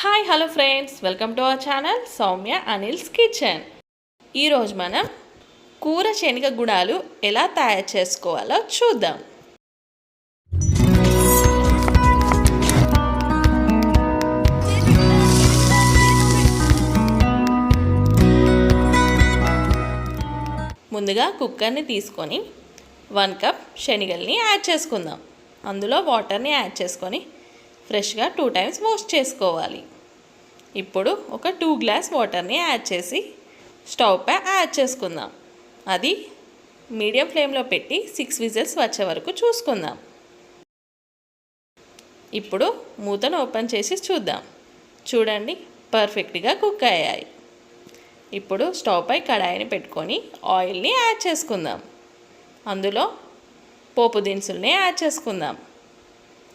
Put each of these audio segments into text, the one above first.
Hi hello friends welcome to our channel Soumya Anil's kitchen ఈరోజు మనం కూర శనగ గుడాలు ఎలా తయారు చేసుకోవాలో చూద్దాం. ముందుగా కుక్కర్ని తీసుకొని వన్ కప్ శనగల్ని యాడ్ చేసుకుందాం. అందులో వాటర్ని యాడ్ చేసుకొని ఫ్రెష్గా టూ టైమ్స్ వాష్ చేసుకోవాలి. ఇప్పుడు ఒక టూ గ్లాస్ వాటర్ని యాడ్ చేసి స్టవ్ పై యాడ్ చేసుకుందాం. అది మీడియం ఫ్లేమ్లో పెట్టి సిక్స్ విజిల్స్ వచ్చే వరకు చూసుకుందాం. ఇప్పుడు మూతను ఓపెన్ చేసి చూద్దాం. చూడండి పర్ఫెక్ట్గా కుక్ అయ్యాయి. ఇప్పుడు స్టవ్ పై కడాయిని పెట్టుకొని ఆయిల్ని యాడ్ చేసుకుందాం. అందులో పోపు దినుసుల్ని యాడ్ చేసుకుందాం.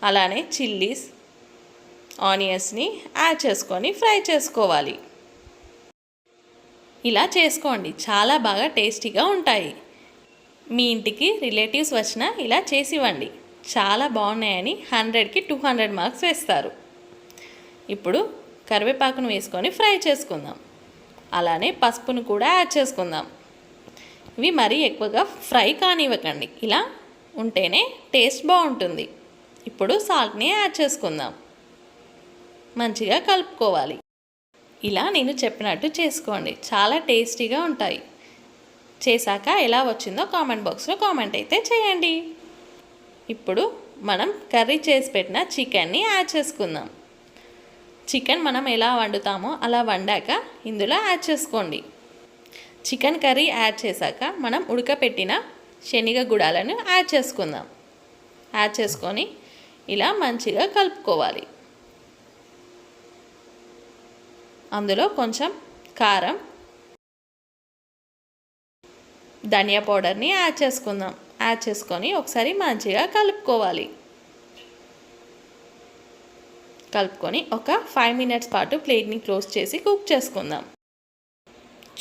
అలానే చిల్లీస్ ఆనియన్స్ని యాడ్ చేసుకొని ఫ్రై చేసుకోవాలి. ఇలా చేసుకోండి. చాలా బాగా టేస్టీగా ఉంటాయి. మీ ఇంటికి రిలేటివ్స్ వచ్చినా ఇలా చేసి ఇవ్వండి చాలా బాగున్నాయని హండ్రెడ్కి టూ హండ్రెడ్ మార్క్స్ వేస్తారు. ఇప్పుడు కరివేపాకును వేసుకొని ఫ్రై చేసుకుందాం. అలానే పసుపును కూడా యాడ్ చేసుకుందాం. ఇవి మరీ ఎక్కువగా ఫ్రై కానివ్వకండి. ఇలా ఉంటేనే టేస్ట్ బాగుంటుంది. ఇప్పుడు సాల్ట్ని యాడ్ చేసుకుందాం. మంచిగా కలుపుకోవాలి. ఇలా నేను చెప్పినట్టు చేసుకోండి. చాలా టేస్టీగా ఉంటాయి. చేశాక ఎలా వచ్చిందో కామెంట్ బాక్స్లో కామెంట్ అయితే చేయండి. ఇప్పుడు మనం కర్రీ చేసి పెట్టిన చికెన్ని యాడ్ చేసుకుందాం. చికెన్ మనం ఎలా వండుతామో అలా వండాక ఇందులో యాడ్ చేసుకోండి. చికెన్ కర్రీ యాడ్ చేశాక మనం ఉడకపెట్టిన శనగ గుడాలను యాడ్ చేసుకుందాం. యాడ్ చేసుకొని ఇలా మంచిగా కలుపుకోవాలి. అందులో కొంచెం కారం ధనియా పౌడర్ని యాడ్ చేసుకుందాం. యాడ్ చేసుకొని ఒకసారి మంచిగా కలుపుకోవాలి. కలుపుకొని ఒక ఫైవ్ మినిట్స్ పాటు ప్లేట్ని క్లోజ్ చేసి కుక్ చేసుకుందాం.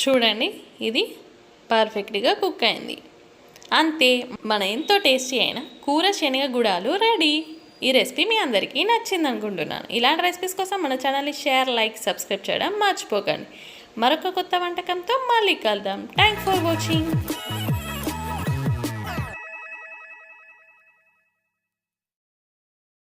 చూడండి ఇది పర్ఫెక్ట్గా కుక్ అయింది. అంతే మన ఎంతో టేస్టీ అయిన కూర శనగ గుడాలు రెడీ. ఈ రెసిపీ మీ అందరికీ నచ్చింది అనుకుంటున్నాను. ఇలాంటి రెసిపీస్ కోసం మన ఛానల్ని షేర్ లైక్ సబ్స్క్రైబ్ చేయడం మర్చిపోకండి. మరొక కొత్త వంటకంతో మళ్ళీ కలుద్దాం. Thanks for watching